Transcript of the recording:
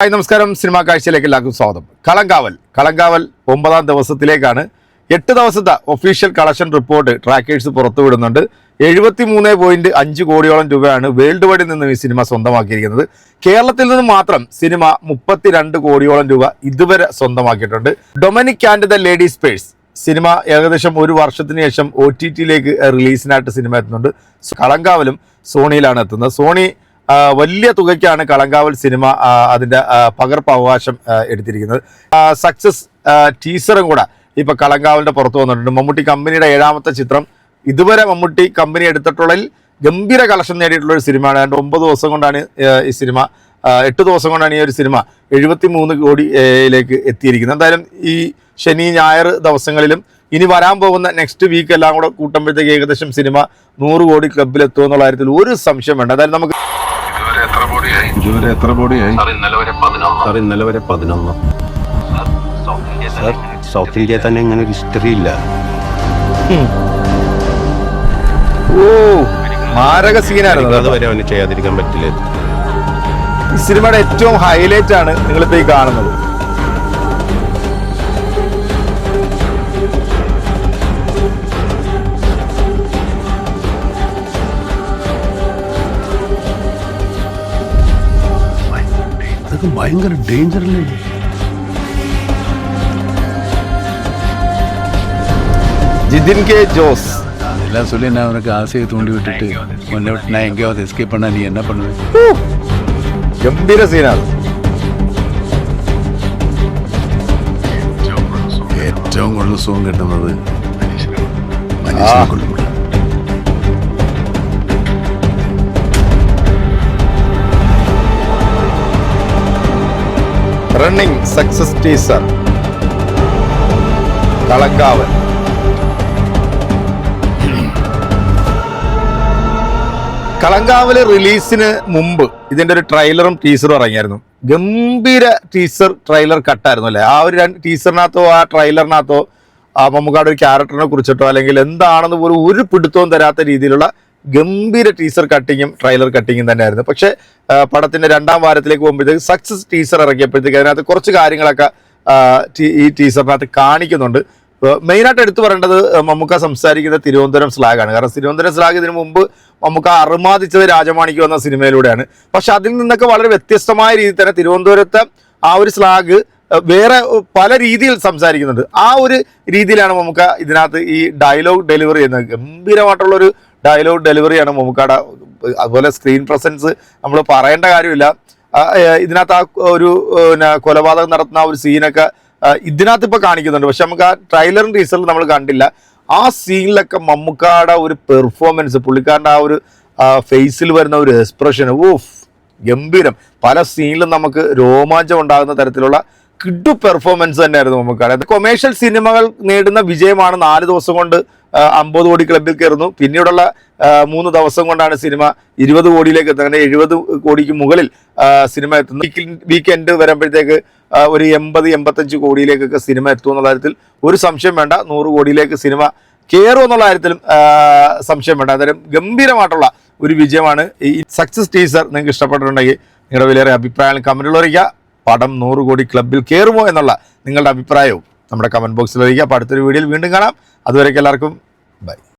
Hi നമസ്കാരം. Cinema കാഴ്ചയിലേക്ക് എല്ലാവർക്കും സ്വാഗതം. കളങ്കാവൽ. കളങ്കാവൽ ഒമ്പതാം ദിവസത്തിലേക്കാണ്. എട്ട് ദിവസത്തെ ഒഫീഷ്യൽ കളക്ഷൻ റിപ്പോർട്ട് ട്രാക്കേഴ്സ് പുറത്തുവിടുന്നുണ്ട് എഴുപത്തി മൂന്ന് പോയിന്റ് അഞ്ച് കോടിയോളം രൂപയാണ് വേൾഡ് വൈഡിൽ നിന്നും ഈ സിനിമ സ്വന്തമാക്കിയിരിക്കുന്നത്. കേരളത്തിൽ നിന്ന് മാത്രം സിനിമ മുപ്പത്തിരണ്ട് കോടിയോളം രൂപ ഇതുവരെ സ്വന്തമാക്കിയിട്ടുണ്ട്. Dominic and the ladies purse cinema ഏകദേശം ഒരു വർഷത്തിന് ശേഷം ഒ ടി ടിയിലേക്ക് റിലീസിനായിട്ട് സിനിമ എത്തുന്നുണ്ട്. കളങ്കാവലും സോണിയിലാണ് എത്തുന്നത്. സോണി വലിയ തുകയ്ക്കാണ് കളങ്കാവൽ സിനിമ അതിന്റെ പകർപ്പ് അവകാശം എടുത്തിരിക്കുന്നത്. സക്സസ് ടീസറും കൂടെ ഇപ്പൊ കളങ്കാവലിന്റെ പുറത്ത് വന്നിട്ടുണ്ട്. മമ്മൂട്ടി കമ്പനിയുടെ ഏഴാമത്തെ ചിത്രം. ഇതുവരെ മമ്മൂട്ടി കമ്പനി എടുത്തിട്ടുള്ളതിൽ ഗംഭീര കളക്ഷൻ നേടിയിട്ടുള്ള ഒരു സിനിമയാണ്. രണ്ട് ഒമ്പത് ദിവസം കൊണ്ടാണ് ഈ സിനിമ എട്ട് ദിവസം കൊണ്ടാണ് ഈ ഒരു സിനിമ എഴുപത്തി മൂന്ന് കോടിയിലേക്ക് എത്തിയിരിക്കുന്നത്. എന്തായാലും ഈ ശനി ഞായർ ദിവസങ്ങളിലും ഇനി വരാൻ പോകുന്ന നെക്സ്റ്റ് വീക്ക് എല്ലാം കൂടെ കൂട്ടുമ്പോഴത്തേക്ക് ഏകദേശം സിനിമ നൂറ് കോടി ക്ലബിൽ എത്തുമെന്നുള്ള കാര്യത്തിൽ ഒരു സംശയം വേണ്ട. എന്തായാലും നമുക്ക് ബോഡിയായി? ഇതുവരെ എത്ര ബോഡിയായി? സാർ ഇന്നലെ വരെ പതിനൊന്ന്. സാർ ഇന്നലെ വരെ പതിനൊന്ന്. സൗത്ത് ഇന്ത്യ സാർ സൗത്ത് ഇന്ത്യയിൽ തന്നെ ഇങ്ങനെ ഒരു ഹിസ്റ്ററി ഇല്ല? ഓ മാരക സീനായിരുന്നു അത് വരെ അവന് ചെയ്യാതിരിക്കാൻ പറ്റില്ല. ഈ സിനിമയുടെ ഏറ്റവും ഹൈലൈറ്റ് ആണ് നിങ്ങളിപ്പോ ഈ കാണുന്നത്. അതൊക്കെ ഭയങ്കര ഡേഞ്ചറല്ലേ ജിതിൻ കെ ஜோஸ் அதெல்லாம் சொல்லி நான் உனக்கு ஆசையை தூண்டி விட்டுட்டு உன்னை விட்டு நான் எங்கேயாவது எஸ்கேப் பண்ணா நீ என்ன பண்ணுவ ഗംഭീര സീനാണ് ഏറ്റവും കൂടുതൽ സുഖം കിട്ടുന്നത് മനുഷ്യനെ കൊല്ലുമ്പോഴാണ് running success teaser Kalankavan Kalamkaval റിലീസിന് മുമ്പ് ഇതിന്റെ ഒരു ട്രെയിലറും ടീസറും ഇറങ്ങിയായിരുന്നു. ഗംഭീര ടീസർ ട്രെയിലർ കട്ടായിരുന്നു അല്ലേ? ആ ഒരു രണ്ട് ടീസറിനകത്തോ ആ ട്രെയിലറിനകത്തോ ആ മമ്മൂക്കാട് ഒരു ക്യാരക്ടറിനെ കുറിച്ചിട്ടോ അല്ലെങ്കിൽ എന്താണെന്ന് പോലും ഒരു പിടുത്തവും തരാത്ത രീതിയിലുള്ള ഗംഭീര ടീസർ കട്ടിങ്ങും ട്രെയിലർ കട്ടിങ്ങും തന്നെയായിരുന്നു. പക്ഷേ പടത്തിന്റെ രണ്ടാം വാരത്തിലേക്ക് പോകുമ്പോഴത്തേക്ക് സക്സസ് ടീസർ ഇറക്കിയപ്പോഴത്തേക്ക് അതിനകത്ത് കുറച്ച് കാര്യങ്ങളൊക്കെ ഈ ടീസറിനകത്ത് കാണിക്കുന്നുണ്ട്. മെയിനായിട്ട് എടുത്തു പറയേണ്ടത് മമ്മൂക്ക സംസാരിക്കുന്ന തിരുവനന്തപുരം സ്ലാഗാണ് കാരണം തിരുവനന്തപുരം സ്ലാഗ് ഇതിനു മുമ്പ് മമ്മൂക്ക അറുമാദിച്ചത് രാജമാണിക്ക് വന്ന സിനിമയിലൂടെയാണ്. പക്ഷെ അതിൽ നിന്നൊക്കെ വളരെ വ്യത്യസ്തമായ രീതിയിൽ തന്നെ തിരുവനന്തപുരത്തെ ആ ഒരു സ്ലാഗ് വേറെ പല രീതിയിൽ സംസാരിക്കുന്നുണ്ട്. ആ ഒരു രീതിയിലാണ് നമുക്ക് ഇതിനകത്ത് ഈ ഡയലോഗ് ഡെലിവറി ചെയ്യുന്നത്. ഗംഭീരമായിട്ടുള്ള ഒരു ഡയലോഗ് ഡെലിവറിയാണ് മുമുക്കാട. അതുപോലെ സ്ക്രീൻ പ്രസൻസ് നമ്മൾ പറയേണ്ട കാര്യമില്ല. ഇതിനകത്ത് ആ ഒരു പിന്നെ കൊലപാതകം നടത്തുന്ന ആ ഒരു സീനൊക്കെ ഇതിനകത്ത് ഇപ്പൊ കാണിക്കുന്നുണ്ട്. പക്ഷെ നമുക്ക് ആ ട്രെയിലറും ടീസറിൽ നമ്മൾ കണ്ടില്ല. ആ സീനിലൊക്കെ മമ്മുക്കാട ഒരു പെർഫോമൻസ് പുള്ളിക്കാരന്റെ ആ ഒരു ഫേസിൽ വരുന്ന ഒരു എക്സ്പ്രഷൻ ഓഫ് ഗംഭീരം. പല സീനിലും നമുക്ക് രോമാഞ്ചം ഉണ്ടാകുന്ന തരത്തിലുള്ള കിഡു പെർഫോമൻസ് തന്നെയായിരുന്നു മമ്മൂക്കാടെ. കൊമേഴ്ഷ്യൽ സിനിമകൾ നേടുന്ന വിജയമാണ് നാല് ദിവസം കൊണ്ട് അമ്പത് കോടി ക്ലബിൽ കയറുന്നു. പിന്നീടുള്ള മൂന്ന് ദിവസം കൊണ്ടാണ് സിനിമ ഇരുപത് കോടിയിലേക്ക് എത്തുന്നത്. അങ്ങനെ എഴുപത് കോടിക്ക് മുകളിൽ സിനിമ എത്തുന്നു. വീക്കെൻഡ് വരുമ്പോഴത്തേക്ക് ഒരു എൺപത് എൺപത്തഞ്ച് കോടിയിലേക്കൊക്കെ സിനിമ എത്തും എന്നുള്ള കാര്യത്തിൽ ഒരു സംശയം വേണ്ട. നൂറ് കോടിയിലേക്ക് സിനിമ കയറും എന്നുള്ള കാര്യത്തിലും സംശയം വേണ്ട. അന്നേരം ഗംഭീരമായിട്ടുള്ള ഒരു വിജയമാണ് ഈ സക്സസ് ടീസർ. നിങ്ങൾക്ക് ഇഷ്ടപ്പെട്ടിട്ടുണ്ടെങ്കിൽ നിങ്ങളുടെ വിലയേറെ അഭിപ്രായം കമന്റിൽ അറിയിക്കുക. പടം നൂറ് കോടി ക്ലബിൽ കയറുമോ എന്നുള്ള നിങ്ങളുടെ അഭിപ്രായവും നമ്മുടെ കമന്റ് ബോക്സിൽ അറിയിക്കുക. അപ്പോൾ അടുത്തൊരു വീഡിയോയിൽ വീണ്ടും കാണാം. അതുവരേക്കും എല്ലാവർക്കും Bye.